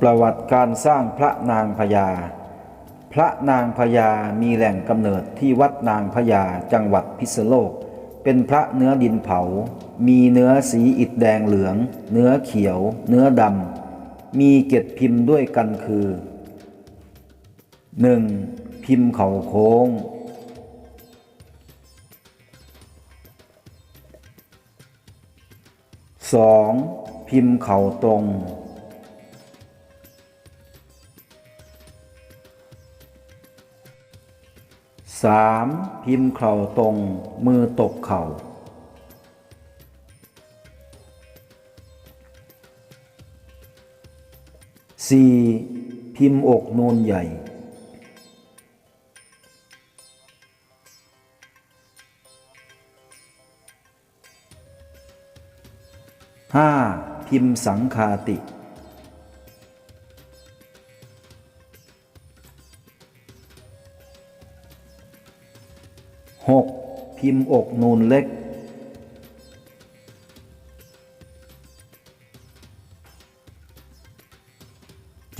ประวัติการสร้างพระนางพญา พระนางพญามีแหล่งกำเนิดที่วัดนางพญาจังหวัดพิษณุโลก เป็นพระเนื้อดินเผา มีเนื้อสีอิฐแดงเหลือง เนื้อเขียว เนื้อดำ มีเกล็ดพิมพ์ด้วยกันคือ 1. พิมพ์เข่าโค้ง 2. พิมพ์เข่าตรง 3. พิมพ์เข่าตรง มือตกเข่า 4. พิมพ์อกนูนใหญ่ 5. พิมพ์สังคาติ 6. พิมพ์อกนูนเล็ก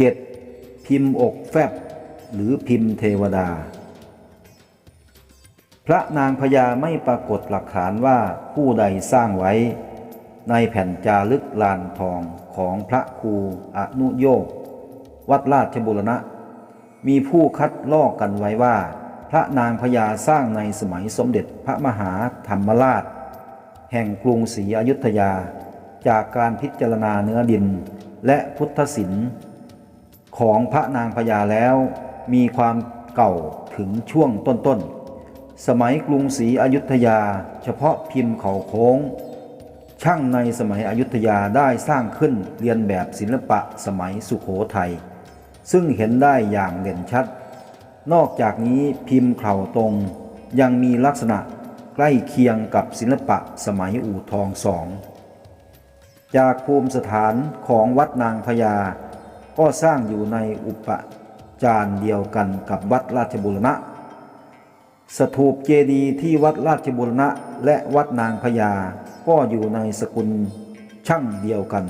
7. พิมพ์อกแฟบ หรือพิมพ์เทวดา พระนางพญาไม่ปรากฏหลักฐานว่าผู้ใดสร้างไว้ ในแผ่นจารึกลานทองของพระครูอนุโยกวัดราชบุรณะ มีผู้คัดลอกกันไว้ว่า ระนางพญาสร้างในสมัยสมเด็จพระมหาธรรมราช แห่งกรุงศรีอยุธยา จากการพิจารณาเนื้อดินและพุทธศิลป์ของพระนางพญาแล้วมีความเก่าถึงช่วงต้นๆ สมัยกรุงศรีอยุธยา เฉพาะพิมพ์เขาโค้ง ช่างในสมัยอยุธยาได้สร้างขึ้นเรียนแบบศิลปะสมัยสุขโขทัยซึ่งเห็นได้อย่างเด่นชัด นอกจากนี้พิมพ์เข่าตรง ยังมีลักษณะใกล้เคียงกับศิลปะสมัยอู่ทองสอง จากภูมิสถานของวัดนางพญา ก็สร้างอยู่ในอุปจารเดียวกันกับวัดราชบุรณะ สถูปเจดีย์ที่วัดราชบุรณะและวัดนางพญา ก็อยู่ในสกุลช่างเดียวกัน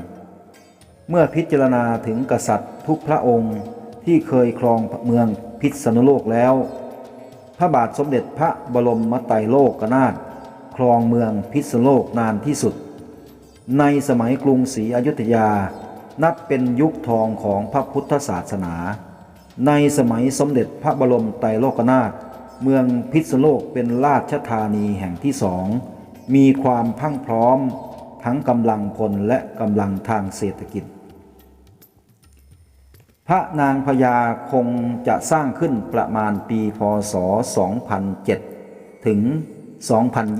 เมื่อพิจารณาถึงกษัตริย์ทุกพระองค์ ที่เคยครองเมืองพิษณุโลกแล้ว พระบาทสมเด็จพระบรมไตรโลกนาถครองเมืองพิษณุโลกนานที่สุด ในสมัยกรุงศรีอยุธยา นับเป็นยุคทองของพระพุทธศาสนา ในสมัยสมเด็จพระบรมไตรโลกนาถเมืองพิษณุโลกเป็นราชธานีแห่งที่สอง มีความพั่งพร้อมทั้งกำลังพลและกำลังทางเศรษฐกิจ พระนางพญาคงจะสร้างขึ้นประมาณปีพศ 2007 ถึง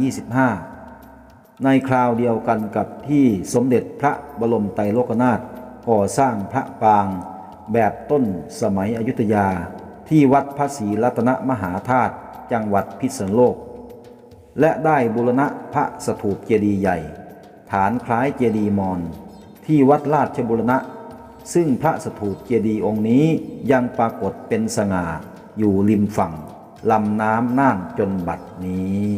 2025 ในคราวเดียวกันกับที่สมเด็จพระบรมไตรโลกนาถก่อสร้างพระปางแบบต้นสมัยอยุธยา ที่วัดพระศรีรัตนมหาธาตุจังหวัดพิษณุโลก และได้บูรณะพระสถูปเจดีย์ใหญ่ ฐานคล้ายเจดีย์มอญที่วัดราชบุรณะ ซึ่งพระสถูปเจดีย์องค์นี้ยังปรากฏเป็นสง่าอยู่ริมฝั่งลำน้ำน่านจนบัดนี้